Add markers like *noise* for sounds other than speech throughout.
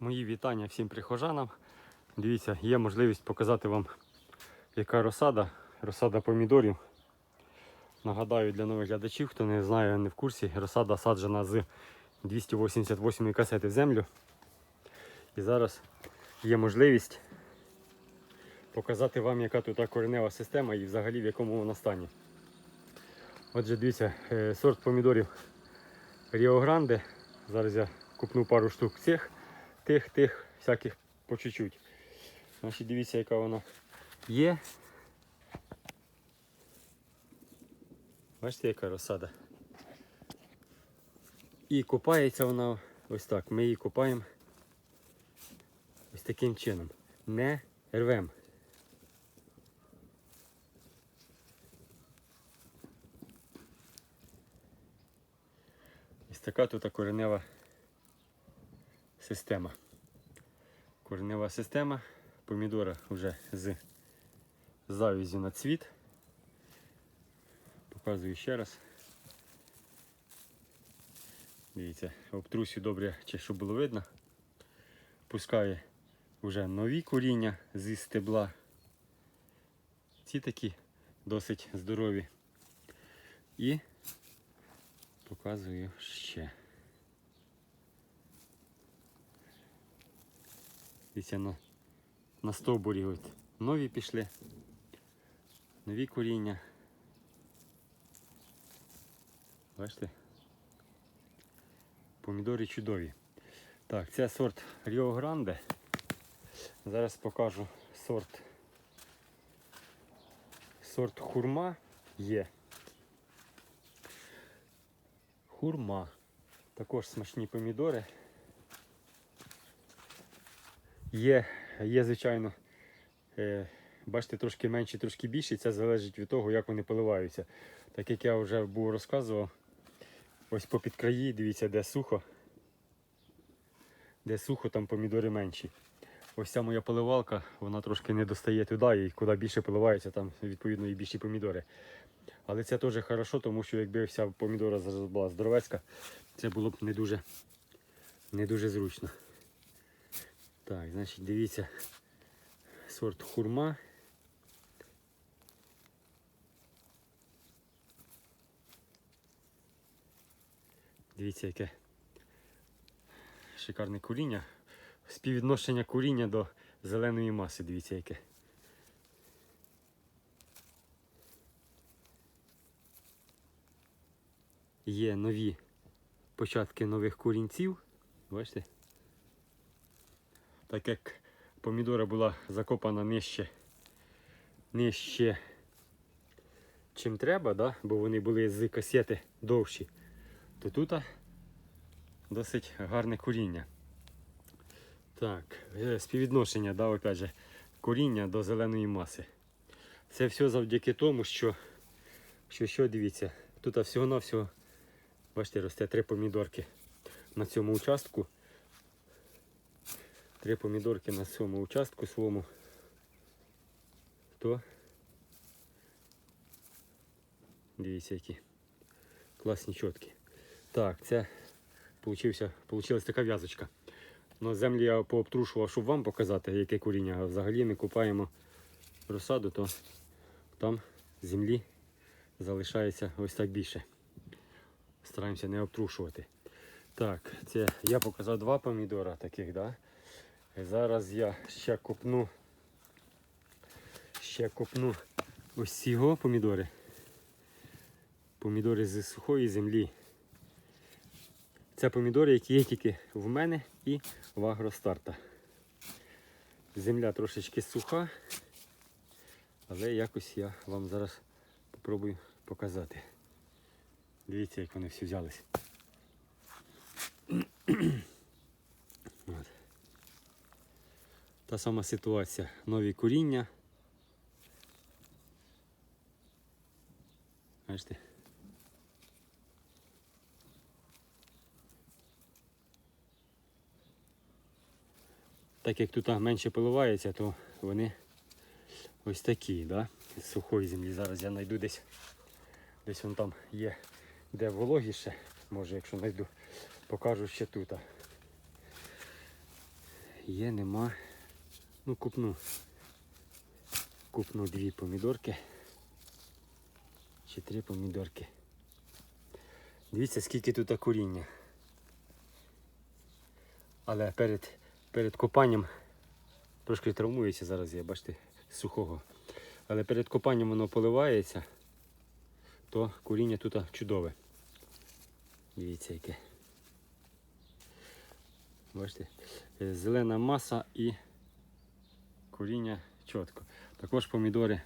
Мої вітання всім прихожанам. Дивіться, є можливість показати вам, яка розсада, розсада помідорів. Нагадаю для нових глядачів, хто не знає, не в курсі, розсада саджена з 288 касети в землю. І зараз є можливість показати вам, яка тут коренева система і взагалі в якому вона стані. Отже, дивіться, е, сорт помідорів Ріо Гранде. Зараз я купну пару штук цих, тих, тих, всяких по чуть-чуть. Значить, дивіться, яка вона є. Бачите, яка розсада. І купається вона ось так. Ми її купаємо ось таким чином. Не рвем. Ось така тут коренева система. Коренева система помідора вже з завізю на цвіт. Показую ще раз. Дивіться, обтрусю добре, чи щоб було видно. Пускає вже нові коріння зі стебла. Ці такі досить здорові. І показую ще. Дивіться, на, на стовбурі от нові пішли, нові коріння. Бачите? Помідори чудові. Так, це сорт Ріо Гранде. Зараз покажу сорт. Сорт хурма є. Хурма. Також смачні помідори. Є, є звичайно, е, бачите, трошки менші, трошки більші. Це залежить від того, як вони поливаються. Так як я вже був розказував, ось попід краї, дивіться, де сухо. Де сухо, там помідори менші. Ось ця моя поливалка, вона трошки не достає туди, і куди більше поливається, там відповідно і більші помідори. Але це теж хорошо, тому що якби вся помідора зараз була здоровецька, це було б не дуже, не дуже зручно. Так, значить, дивіться, сорт хурма. Дивіться, яке шикарне куріння. Співвідношення куріння до зеленої маси, дивіться яке. Є нові початки нових корінців. Бачите? Так як помідора була закопана нижче, нижче, чим треба, да? бо вони були з касети довші, то тут досить гарне коріння. Так, е, співвідношення, да, опять же, коріння до зеленої маси. Це все завдяки тому, що, що, що дивіться, тут всього-навсього, бачите, росте три помідорки на цьому участку. Три помідорки на цьому участку своєму. То дивіться які. Класні чіткі. Так, це получився, получилась така в'язочка. Ну, землі я пообтрушував, щоб вам показати, яке коріння. А взагалі ми купаємо розсаду, то там землі залишається ось так більше. Стараємося не обтрушувати. Так, це я показав два помідора таких, да? Зараз я ще купну ще купну ось цього помідори. Помідори з сухої землі. Це помідори, які є тільки в мене і в агростарта. Земля трошечки суха, але якось я вам зараз попробую показати. Дивіться, як вони всі взялись. От. Та сама ситуація. Нові коріння. Бачите? Так як тут менше поливається, то вони ось такі, да? з сухої землі. Зараз я знайду десь. Десь вон там є, де вологіше. Може, якщо знайду, покажу ще тут. Є, нема. Ну, купну. Купну дві помідорки. Чи три помідорки. Дивіться, скільки тут коріння. Але перед, перед копанням трошки травмується зараз, я бачите, сухого. Але перед копанням воно поливається, то коріння тут чудове. Дивіться яке. Бачите, зелена маса і коріння чітко. Також помідори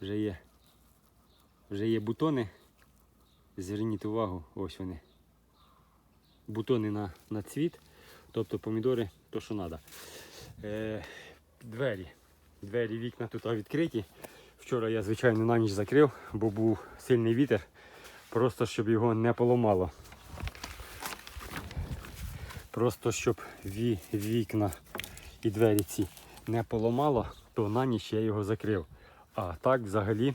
вже є. Вже є бутони. Зверніть увагу, ось вони. Бутони на, на цвіт, тобто помідори то, що треба. Е, двері. Двері, вікна тут відкриті. Вчора я, звичайно, на ніч закрив, бо був сильний вітер, просто щоб його не поламало. Просто щоб ві, вікна і двері ці не поламало, то на ніч я його закрив. А так взагалі,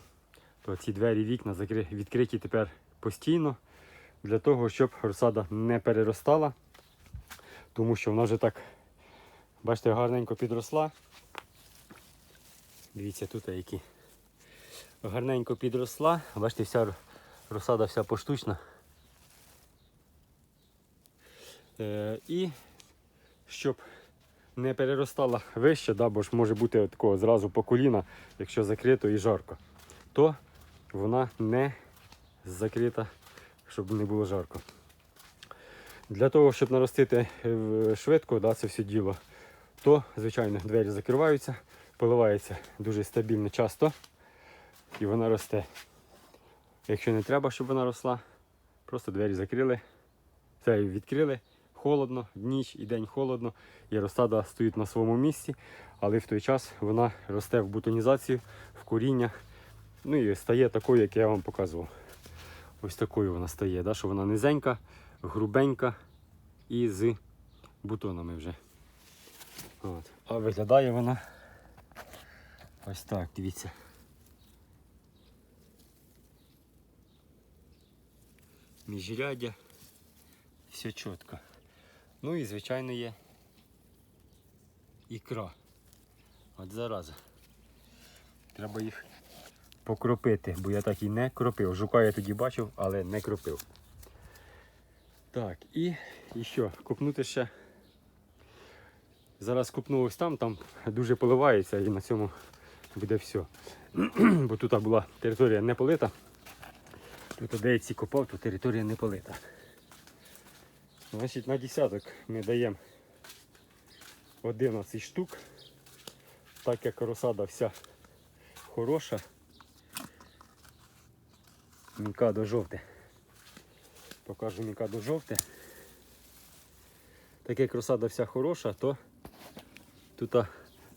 то ці двері вікна відкриті тепер постійно для того, щоб розсада не переростала, тому що вона вже так, бачите, гарненько підросла. Дивіться, тут які. Гарненько підросла. Бачите, вся розсада вся поштучна. Е, і щоб не переростала вище, да, бо ж може бути такого зразу по коліна, якщо закрито і жарко, то вона не закрита, щоб не було жарко. Для того, щоб наростити е, швидко да, це все діло, то, звичайно, двері закриваються, поливається дуже стабільно часто і вона росте. Якщо не треба, щоб вона росла, просто двері закрили, це відкрили, холодно, ніч і день холодно, і розсада стоїть на своєму місці, але в той час вона росте в бутонізацію, в коріння. Ну і стає такою, як я вам показував. Ось такою вона стає, да? що вона низенька, грубенька і з бутонами вже. От. А виглядає вона ось так, дивіться. Міжряддя, все чітко. Ну і звичайно є ікра. От зараза. Треба їх покропити, бо я так і не кропив. Жука я тоді бачив, але не кропив. Так, і, і що, купнути ще. Зараз купну ось там, там дуже поливається і на цьому буде все. *clears throat* бо тут була територія не полита. Тут де я ці копав, то територія не полита. Значить, на десяток ми даємо 11 штук, так як розсада вся хороша. Мікадо жовте. Покажу мікадо жовте. Так як розсада вся хороша, то тут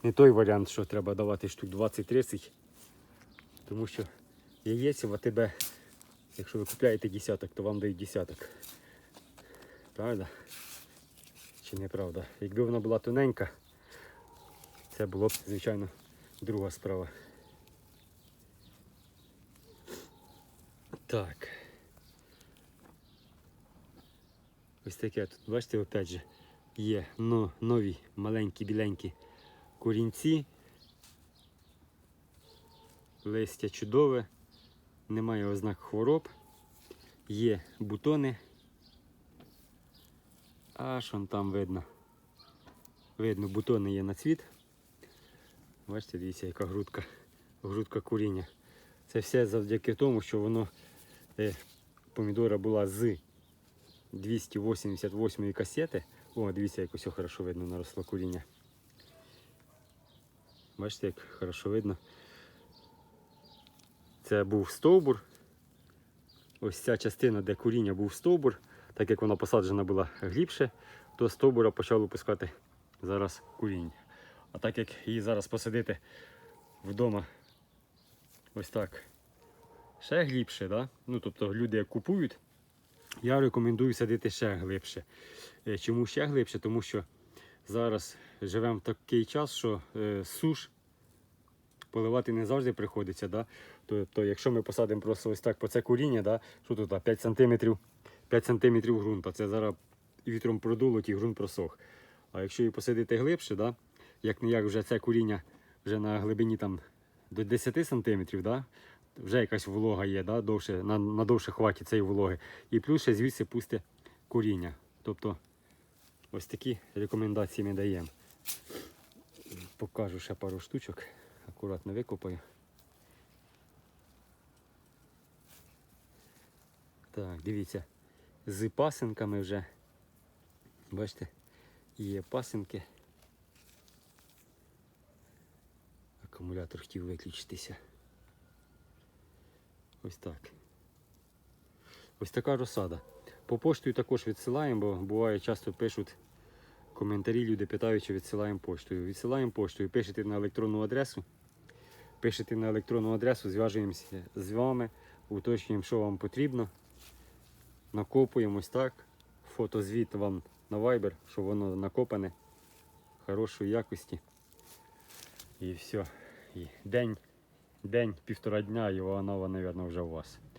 не той варіант, що треба давати штук 20-30. Тому що яєць в АТБ, якщо ви купляєте десяток, то вам дають десяток. Правда? Чи неправда? Якби вона була тоненька, це було б, звичайно, друга справа. Так. Ось таке тут, бачите, опять же, є но, нові маленькі біленькі корінці. Листя чудове, немає ознак хвороб, є бутони. Аж он там видно. Видно, бутони є на цвіт. Бачите, дивіться, яка грудка, грудка куріння. Це все завдяки тому, що воно е, помідора була з 288 касети. О, дивіться, як усе хорошо видно наросло куріння. Бачите, як хорошо видно. Це був стовбур. Ось ця частина, де куріння був стовбур, так як вона посаджена була глибше, то стовбура почав випускати зараз куріння. А так як її зараз посадити вдома ось так ще глибше, да? ну, тобто люди як купують, я рекомендую садити ще глибше. Е, Чому ще глибше? Тому що зараз живемо в такий час, що е, суш поливати не завжди приходиться. Да? Тобто, якщо ми посадимо просто ось так по це коріння, да? що тут 5 см, 5 см ґрунту, це зараз вітром продуло, і ґрунт просох. А якщо її посадити глибше, да, як не як вже це коріння вже на глибині там до 10 см, да, вже якась волога є, да, довше, на, на довше хватить цієї вологи. І плюс ще звідси пусте коріння. Тобто ось такі рекомендації ми даємо. Покажу ще пару штучок. Акуратно викопаю. Так, дивіться, з пасинками вже. Бачите, є пасинки. Акумулятор хотів виключитися. Ось так. Ось така розсада. По поштою також відсилаємо, бо буває часто пишуть коментарі, люди питають, чи відсилаємо поштою. Відсилаємо поштою, пишете на електронну адресу. Пишете на електронну адресу, зв'яжуємося з вами, уточнюємо, що вам потрібно. Накопуємо ось так. Фотозвіт вам на Viber, що воно накопане хорошої якості. І все. І день, день, півтора дня, і вона, мабуть, вже у вас.